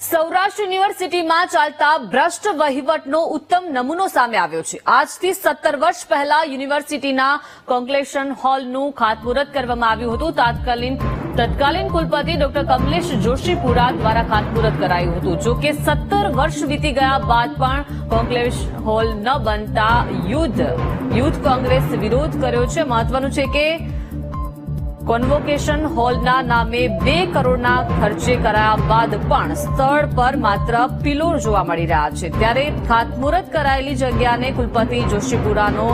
સૌરાષ્ટ્ર યુનિવર્સિટીમાં ચાલતા ભ્રષ્ટ વહીવટનો ઉત્તમ નમૂનો સામે આવ્યો છે. આજથી સત્તર વર્ષ પહેલા યુનિવર્સિટીના કોંગ્લેશન હોલનું ખાતમુહૂર્ત કરવામાં આવ્યું હતું. તાત્કાલિન તત્કાલીન કુલપતિ ડોક્ટર કમલેશ જોશીપુરા દ્વારા ખાતમુહૂર્ત કરાયું હતું. જો કે સત્તર વર્ષ વીતી ગયા બાદ પણ કોંગ્લેશ હોલ ન બનતા યુદ્ધ યુથ કોંગ્રેસ વિરોધ કર્યો છે. મહત્વનું છે કે કોન્વોકેશન હોલના નામે બે કરોડના ખર્ચે કરાયા બાદ પણ સ્થળ પર માત્ર પિલોર જોવા મળી રહ્યા છે. ત્યારે ખાતમુહૂર્ત કરાયેલી જગ્યાને કુલપતિ જોશીપુરાનો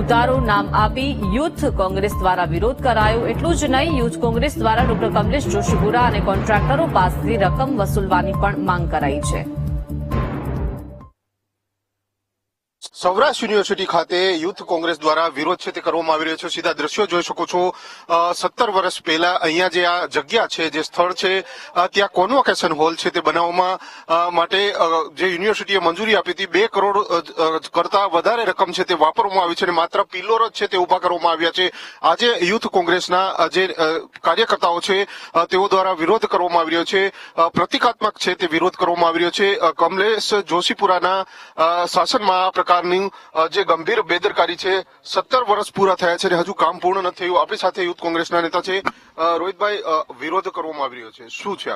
ઉતારો નામ આપી યુથ કોંગ્રેસ દ્વારા વિરોધ કરાયો. એટલું જ નહીં, યુથ કોંગ્રેસ દ્વારા ડોક્ટર કમલેશ જોશીપુરા અને કોન્ટ્રાક્ટરો પાસેથી રકમ વસૂલવાની પણ માંગ કરાઈ છે. સૌરાષ્ટ્ર યુનિવર્સિટી ખાતે યુથ કોંગ્રેસ દ્વારા વિરોધ છે તે કરવામાં આવી રહ્યો છે. સીધા દ્રશ્યો જોઈ શકો છો. સત્તર વર્ષ પહેલા અહીંયા જે આ જગ્યા છે, જે સ્થળ છે ત્યાં કોન્વોકેશન હોલ છે તે બનાવવામાં માટે જે યુનિવર્સિટીએ મંજૂરી આપી હતી, બે કરોડ કરતા વધારે રકમ છે તે વાપરવામાં આવી છે અને માત્ર પિલ્લોર જ છે તે ઊભા કરવામાં આવ્યા છે. આજે યુથ કોંગ્રેસના જે કાર્યકર્તાઓ છે તેઓ દ્વારા વિરોધ કરવામાં આવી રહ્યો છે. પ્રતિકાત્મક છે તે વિરોધ કરવામાં આવી રહ્યો છે. કમલેશ જોશીપુરાના શાસનમાં આ પ્રકારની અ, જે ગંભીર બેદરકારી છે સત્તર વર્ષ પૂરા થયા છે અને હજુ કામ પૂર્ણ નથી થયું. આપણી સાથે યુથ કોંગ્રેસના નેતા છે રોહિતભાઈ વિરોધ કરવામાં આવી રહ્યો છે. શું છે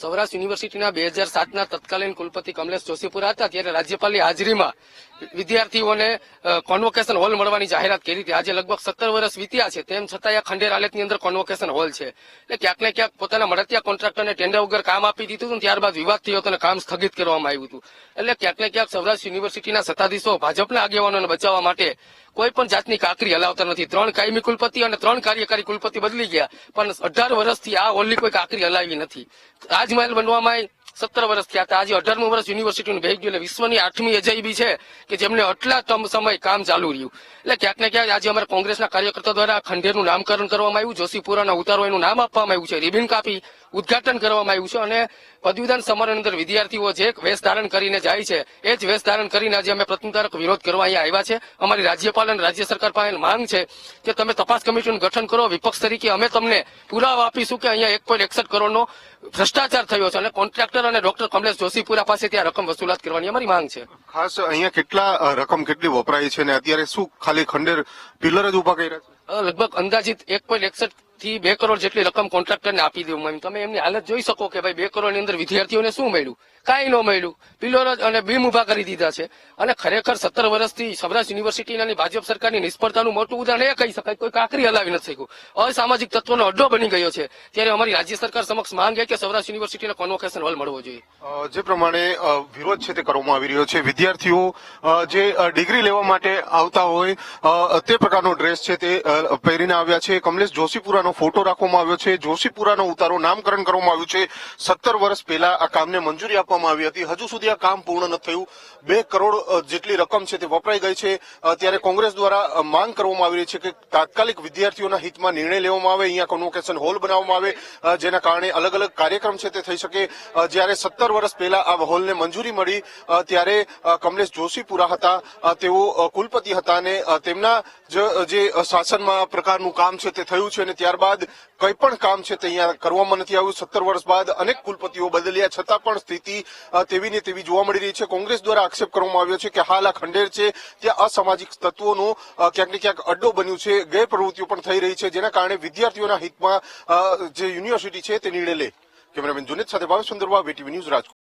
સૌરાષ્ટ્ર યુનિવર્સિટીના બે હજાર સાતના તત્કાલીન કુલપતિ કમલેશ જોશીપુરા હતા ત્યારે રાજ્યપાલની હાજરીમાં વિદ્યાર્થીઓને કોન્વોકેશન હોલ મળવાની જાહેરાત કરી હતી. આજે લગભગ સત્તર વર્ષ વીત્યા છે. તેમ છતાં આ ખંડેર આલેખની અંદર કોન્વોકેશન હોલ છે. એટલે ક્યાંક ને ક્યાંક પોતાના મળતિયા કોન્ટ્રાક્ટરને ટેન્ડર વગર કામ આપી દીધું હતું ત્યારબાદ વિવાદ થયો હતો અને કામ સ્થગિત કરવામાં આવ્યું હતું. એટલે ક્યાંક ને ક્યાંક સૌરાષ્ટ્ર યુનિવર્સિટીના સત્તાધીશો ભાજપના આગેવાનોને બચાવવા માટે કોઈ પણ જાતની કાકરી હલાવતા નથી. ત્રણ કાયમી કુલપતિ અને ત્રણ કાર્યકારી કુલપતિ બદલી ગયા. પણ અઢાર વર્ષથી આ હોલની કોઈ કાંકરી હલાવી નથી. રાજમહેલ બનવામાં સત્તર વર્ષ થયા હતા. આજે અઢારમું વર્ષ યુનિવર્સિટીનું ભેગ ગયું એટલે વિશ્વની આઠમી અજાયબી છે કે જેમને આટલા તમ સમય કામ ચાલુ રહ્યું. એટલે ક્યાંક ને ક્યાંક આજે અમારા કોંગ્રેસના કાર્યકર્તા દ્વારા ખંડેરનું નામકરણ કરવામાં આવ્યું. જોશીપુરાના ઉતારો એનું નામ આપવામાં આવ્યું છે. રિબિન કાપી ઉદઘાટન કરવામાં આવ્યું છે અને પદવીદાન સમારોહની અંદર વિદ્યાર્થીઓ જે વેશ ધારણ કરીને જાય છે, એ જ વેશ ધારણ કરીને આજે અમે પ્રતિકારક વિરોધ કરવા અહીંયા આવ્યા છે. અમારી રાજ્યપાલ અને રાજ્ય સરકાર પાસે માંગ છે કે તમે તપાસ કમિટીનું ગઠન કરો. વિપક્ષ તરીકે અમે તમને પુરાવા આપીશું કે અહીંયા એક પોઈન્ટ એકસઠ કરોડનો ભ્રષ્ટાચાર થયો છે અને કોન્ટ્રાક્ટર અને ડોક્ટર કમલેશ જોશીપુરા પાસે ત્યાં રકમ વસૂલાત કરવાની અમારી માંગ છે. ખાસ અહીંયા કેટલા રકમ કેટલી વપરાય છે અને અત્યારે શું ખાલી ખંડેર પિલર જ ઊભા કર્યા છે? લગભગ અંદાજિત એક પોઈન્ટ એકસઠ થી બે કરોડ જેટલી રકમ કોન્ટ્રાક્ટરને આપી દેવું તમે એમની હાલત જોઈ શકો કે ભાઈ બે કરોડની અંદર વિદ્યાર્થીઓને શું મળ્યું? કાંઈ ન મળ્યું. પિલોર અને બીમ ઊભા કરી દીધા છે. અને ખરેખર સત્તર વર્ષથી સૌરાષ્ટ્ર યુનિવર્સિટીના ભાજપ સરકારની નિષ્ફળતાનું મોટું ઉદાહરણ એ કહી શકાય કોઈ કાંકરી હલાવી નથી શક્યું. અસામાજિક તત્વોનો અડ્ડો બની ગયો છે. ત્યારે અમારી રાજ્ય સરકાર સમક્ષ માંગ કે સૌરાષ્ટ્ર યુનિવર્સિટીનો કોન્વોકેશન હોલ મળવો જોઈએ. જે પ્રમાણે વિરોધ છે તે કરવામાં આવી રહ્યો છે. વિદ્યાર્થીઓ જે ડિગ્રી લેવા માટે આવતા હોય તે પ્રકારનો ડ્રેસ છે તે પહેરીને આવ્યા છે. કમલેશ જોશીપુરાનો ફોટો રાખવામાં આવ્યો છે. જોશીપુરાનો ઉતારો નામકરણ કરવામાં આવ્યું છે. સત્તર વર્ષ પહેલા આ કામને મંજૂરી આપવામાં આવી હતી. હજુ સુધી આ કામ પૂર્ણ ન થયું. બે કરોડ જેટલી રકમ છે તે વપરાઈ ગઈ છે. ત્યારે કોંગ્રેસ દ્વારા માંગ કરવામાં આવી રહી છે કે તાત્કાલિક વિદ્યાર્થીઓના હિતમાં નિર્ણય લેવામાં આવે. અહીંયા કોન્વોકેશન હોલ બનાવવામાં આવે જેના કારણે અલગ અલગ કાર્યક્રમ છે તે થઈ શકે. જ્યારે સત્તર વર્ષ પહેલા આ હોલને મંજૂરી મળી ત્યારે કમલેશ જોશીપુરા હતા. તેઓ કુલપતિ હતા અને તેમના જ- શાસનમાં પ્રકારનું કામ છે તે થયું છે અને ત્યારબાદ કંઈ પણ કામ છે તે અહીંયા કરવામાં નથી આવ્યું. સત્તર વર્ષ બાદ અનેક કુલપતિઓ બદલ્યા. છતાં પણ સ્થિતિ તેવી ને તેવી જોવા મળી રહી છે. કોંગ્રેસ દ્વારા આક્ષેપ કરવામાં આવ્યો છે કે હાલ આ ખંડેર છે. ત્યાં અસામાજિક તત્વોનો ક્યાંક ને ક્યાંક અડ્ડો બન્યું છે. ગેરપ્રવૃત્તિઓ પણ થઈ રહી છે. જેના કારણે વિદ્યાર્થીઓના હિતમાં જે યુનિવર્સિટી છે તે નિર્ણય લે. કેમેરામેન જુનેદ સાથે ભાવેશ સુંદરવા, વીટીવી ન્યૂઝ રાજકોટ.